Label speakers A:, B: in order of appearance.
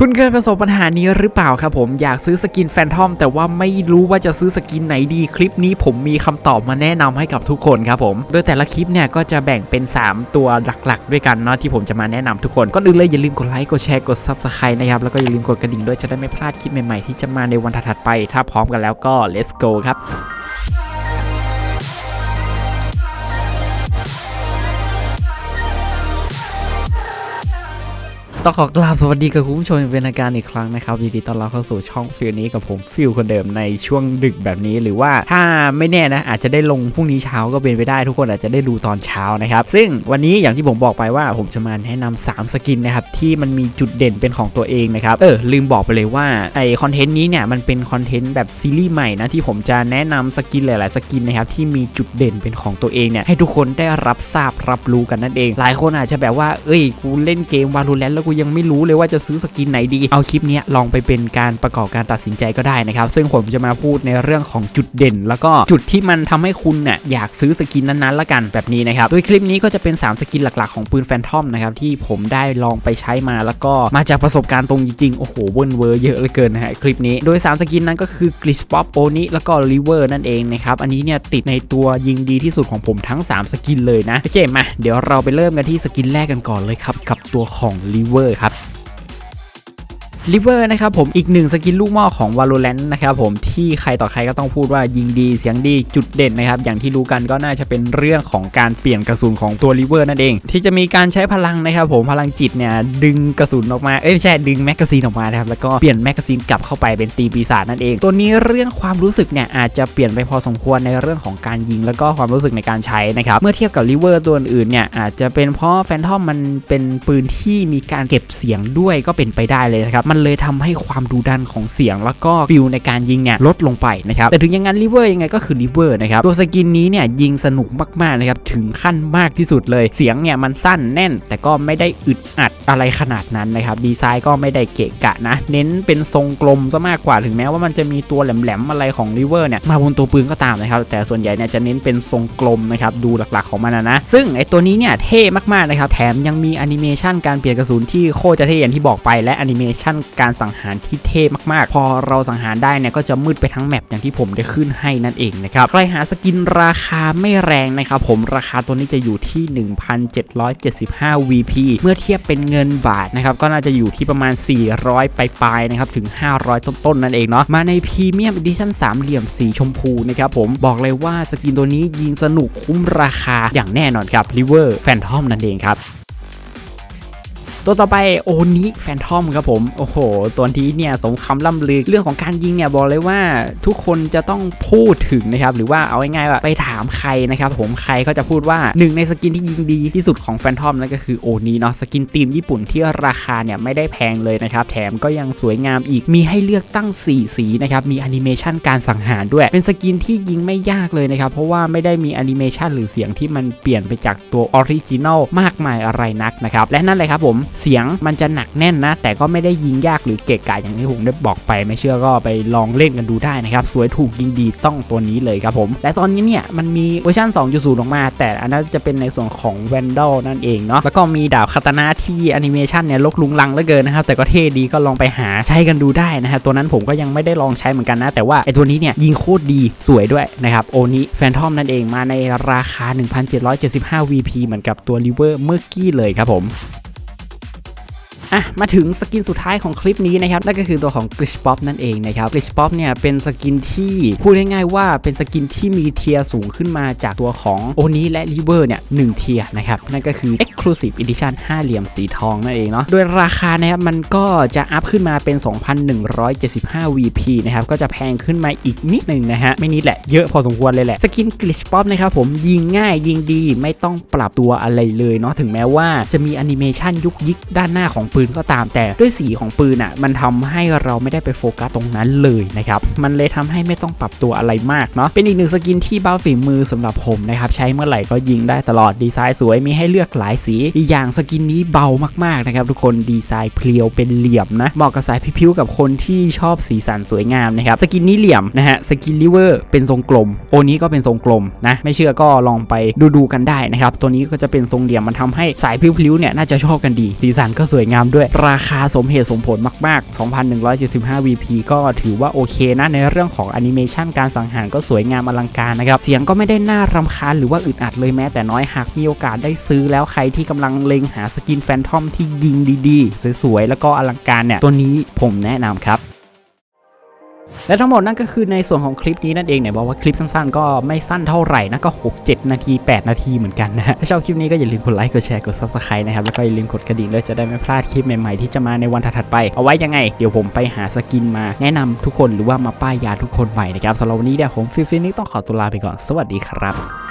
A: คุณเคยประสบปัญหานี้หรือเปล่าครับผมอยากซื้อสกินแฟนทอม แต่ว่าไม่รู้ว่าจะซื้อสกินไหนดีคลิปนี้ผมมีคำตอบมาแนะนำให้กับทุกคนครับผม โดยแต่ละคลิปเนี่ยก็จะแบ่งเป็น 3 ตัวหลักๆ ด้วยกันเนาะที่ผมจะมาแนะนำทุกคนก็อื่นเลยอย่าลืมกดไลค์กดแชร์กด Subscribe นะครับแล้วก็อย่าลืมกดกระดิ่งด้วยจะได้ไม่พลาดคลิปใหม่ๆที่จะมาในวันถัดๆไป ถ้าพร้อมกันแล้วก็ let's go ครับ ต้องขอกราบสวัสดีกับคุณผู้ชมเป็นทาการอีกครั้งนะครับยินดีต้อนรับเข้าสู่ช่องฟิลนี้กับผมฟิลคนเดิมในช่วงดึกแบบนี้หรือว่าถ้าไม่แน่นะ อาจจะได้ลงพรุ่งนี้เช้าก็เป็นไปได้ทุกคนอาจจะได้ดูตอนเช้านะครับ ซึ่งวันนี้อย่างที่ผมบอกไปว่าผมจะมาแนะนำ3สกินนะครับที่มันมีจุดเด่นเป็นของตัวเองนะครับเออลืมบอกไปเลยว่าไอคอนเทนต์นี้เนี่ยมันเป็นคอนเทนต์แบบซีรีส์ใหม่นะที่ผมจะแนะนำสกินหลาย ๆ สกินนะครับที่มีจุดเด่นเป็นของตัวเองเนี่ยให้ทุกคนได้รับทราบรับรู้กันนั่นเอง หลายคนอาจจะแบบว่าเอ้ยกูเล่นเกมวา l ูแ a นแล้วกูยังไม่รู้เลยว่าจะซื้อสกินไหนดี เอาคลิปนี้ลองไปเป็นการประกอบการตัดสินใจก็ได้นะครับ ซึ่งผมจะมาพูดในเรื่องของจุดเด่น แล้วก็จุดที่มันทำให้คุณเนี่ยอยากซื้อสกินนั้นๆละกันแบบนี้นะครับ โดยคลิปนี้ก็จะเป็น 3 สกินหลักๆของปืนแฟนทอมนะครับที่ผมได้ลองไปใช้มาแล้วก็มาจากประสบการณ์ตรงจริงๆโอ้โหเวิร์นเวอร์เยอะเหลือเกินนะฮะคลิปนี้โดย 3 สกินนั้นก็คือกลิชป๊อปโอนิแล้วก็ริเวอร์นั่นเองนะครับอันนี้เนี่ยติดในตัวยิงดีที่สุดของผมทั้ง 3 สกินเลยนะโอเคมาเดี๋ยวเราไปเริ่มกันที่สกินแรกกันก่อนเลยครับกับตัวของริเวอร์ครับ ลิเวอร์นะครับผมอีกหนึ่งสกินลูกหม้อของ Valorant นะครับผมที่ใครต่อใครก็ต้องพูดว่ายิงดีเสียงดีจุดเด่นนะครับอย่างที่รู้กันก็น่าจะเป็นเรื่องของการเปลี่ยนกระสุนของตัวลิเวอร์นั่นเอง ที่จะมีการใช้พลังนะครับผมพลังจิตเนี่ยดึงกระสุนออกมาเอ้ยไม่ใช่ดึงแมกกาซีนออกมานะครับแล้วก็เปลี่ยนแมกกาซีนกลับเข้าไปเป็นตีปีศาจนั่นเอง ตัวนี้เรื่องความรู้สึกเนี่ยอาจจะเปลี่ยนไปพอสมควรในเรื่องของการยิง แล้วก็ความรู้สึกในการใช้นะครับเมื่อเทียบกับลิเวอร์ตัวอื่นเนี่ยอาจจะเป็นเพราะแฟนทอมมันเป็นปืนที่มีการเก็บเสียงด้วยก็เป็นไปได้เลยนะครับมันเลยทำให้ความดูดันของเสียง แล้วก็ฟิลในการยิงเนี่ยลดลงไปนะครับแต่ถึงอย่างนั้นลิเวอร์ยังไงก็คือลิเวอร์นะครับตัวสกินนี้เนี่ยยิงสนุกมากๆนะครับถึงขั้นมากที่สุดเลยเสียงเนี่ยมันสั้นแน่น แต่ก็ไม่ได้อึดอัดอะไรขนาดนั้นนะครับดีไซน์ก็ไม่ได้เกะกะนะ เน้นเป็นทรงกลมซะมากกว่าถึงแม้ว่ามันจะมีตัวแหลมๆอะไรของลิเวอร์เนี่ยมาบนตัวปืนก็ตามนะครับแต่ส่วนใหญ่เนี่ยจะเน้นเป็นทรงกลมนะครับดูหลักๆของมันนะนะซึ่งไอตัวนี้เนี่ยเท่มากๆนะครับแถมยังมีแอนิเมชันการเปลี่ยนกระสุนที่โคตรจะเท่อย่างที่บอกไปและแอนิเมชันการสังหารที่เท่มากๆ พอเราสังหารได้เนี่ยก็จะมืดไปทั้งแมปอย่างที่ผมได้ขึ้นให้นั่นเองนะครับใครหาสกินราคาไม่แรงนะครับผมราคาตัวนี้จะอยู่ที่ 1,775 VP เมื่อเทียบเป็นเงินบาทนะครับก็น่าจะอยู่ที่ประมาณ 400ปลายๆนะครับถึง 500 ต้นๆนั่นเองเนาะมาในพรีเมียมดิชั่น3เหลี่ยมสีชมพูนะครับผมบอกเลยว่าสกินตัวนี้ยิงสนุกคุ้มราคาอย่างแน่นอนครับ River Phantom นั่นเองครับ ตัวต่อไปโอนิแฟนทอมครับผม โอ้โห ตัวนี้เนี่ยสมคำล่ำลือ เรื่องของการยิงเนี่ยบอกเลยว่าทุกคนจะต้องพูดถึงนะครับ หรือว่าเอาง่ายๆว่าไปถามใครนะครับผมใครก็จะพูดว่าหนึ่งในสกินที่ยิงดีที่สุดของแฟนทอมนั่นก็คือโอนิเนาะสกินทีมญี่ปุ่นที่ราคาเนี่ยไม่ได้แพงเลยนะครับแถมก็ยังสวยงามอีกมีให้เลือกตั้ง 4 สีนะครับมีแอนิเมชันการสังหารด้วย เป็นสกินที่ยิงไม่ยากเลยนะครับเพราะว่าไม่ได้มีแอนิเมชันหรือเสียงที่มันเปลี่ยนไปจากตัวออริจินอลมากมายอะไรนักนะครับและนั่นเลยครับผมเสียงมันจะหนักแน่นนะ แต่ก็ไม่ได้ยิงยากหรือเกะกะอย่างที่ผมได้บอกไป ไม่เชื่อก็ไปลองเล่นกันดูได้นะครับสวยถูกยิงดีต้องตัวนี้เลยครับผม และตอนนี้เนี่ยมันมีเวอร์ชัน2.0 ออกมา แต่อันนั้นจะเป็นในส่วนของ Vandal นั่นเองเนาะแล้วก็มีดาบคาตานะที่แอนิเมชันเนี่ยลกลุงลังเหลือเกินนะครับแต่ก็เท่ดีก็ลองไปหาใช้กันดูได้นะครับตัวนั้นผมก็ยังไม่ได้ลองใช้เหมือนกันนะ แต่ว่าไอตัวนี้เนี่ยยิงโคตรดีสวยด้วยนะครับโอนิแฟนทอมนั่นเองมาในราคา 1,775 VP เหมือนกับตัวริเวอร์เมื่อกี้เลยครับผม อะมาถึงสกินสุดท้ายของคลิปนี้นะครับนั่นก็คือตัวของ Glitch Pop นั่นเองนะครับ Glitch Pop เนี่ยเป็นสกินที่พูดง่ายๆว่าเป็นสกินที่มีเทียร์สูงขึ้นมาจากตัวของโอนี้และ River เนี่ยหนึ่งเทียร์นะครับนั่นก็คือ Exclusive Edition 5เหลี่ยมสีทองนั่นเองเนาะโดยราคานะครับมันก็จะอัพขึ้นมาเป็น 2,175 VP นะครับก็จะแพงขึ้นมาอีกนิดหนึ่งนะฮะไม่นิดแหละเยอะพอสมควรเลยแหละสกิน Glitch Pop นะครับผมยิงง่ายยิงดีไม่ต้องปรับตัวอะไรเลยเนาะถึงแม้ว่าจะมีแอนิเมชันยุกยิกด้านหน้าของปืนก็ตามแต่ด้วยสีของปืนอะมันทำให้เราไม่ได้ไปโฟกัสตรงนั้นเลยนะครับมันเลยทำให้ไม่ต้องปรับตัวอะไรมากเนาะเป็นอีกหนึ่งสกินที่เบาฝีมือสำหรับผมนะครับใช้เมื่อไหร่ก็ยิงได้ตลอดดีไซน์สวยมีให้เลือกหลายสีอีกอย่างสกินนี้เบามากๆนะครับทุกคนดีไซน์เพรียวเป็นเหลี่ยมนะเหมาะกับสายพิ้วๆกับคนที่ชอบสีสันสวยงามนะครับสกินนี้เหลี่ยมนะฮะสกินลิเวอร์เป็นทรงกลม โอนี้ก็เป็นทรงกลมนะไม่เชื่อก็ลองไปดูๆกันได้นะครับตัวนี้ก็จะเป็นทรงเหลี่ยมมันทำให้สายพิ้วๆเนี่ยน่าจะชอบกันดีสีสันก็สวยงามด้วย ราคาสมเหตุสมผลมาก ๆ 2,175 VP ก็ถือว่าโอเคนะในเรื่องของแอนิเมชันการสังหารก็สวยงามอลังการนะครับ เสียงก็ไม่ได้น่ารำคาญหรือว่าอึดอัดเลยแม้แต่น้อยหากมีโอกาสได้ซื้อแล้วใครที่กำลังเล็งหาสกินแฟนทอมที่ยิงดีๆ สวยๆ แล้วก็อลังการเนี่ย ตัวนี้ผมแนะนำครับ และทั้งหมดนั่นก็คือในส่วนของคลิปนี้นั่นเองเนี่ยบอกว่าคลิปสั้นๆ ก็ไม่สั้นเท่าไหร่นะก็ 6 7 นาที 8 นาทีเหมือนกันนะ ถ้าชอบคลิปนี้ก็อย่าลืมกดไลค์กดแชร์กด subscribe นะครับ แล้วก็อย่าลืมกดกระดิ่งด้วยจะได้ไม่พลาดคลิปใหม่ๆ ที่จะมาในวันถัดๆไป เอาไว้ยังไง เดี๋ยวผมไปหาสกินมาแนะนำทุกคนหรือว่ามาป้ายยาทุกคนใหม่นะครับสำหรับวันนี้เดี๋ยวผมฟิลฟิลนี้ต้องขอตัวลาไปก่อนสวัสดีครับ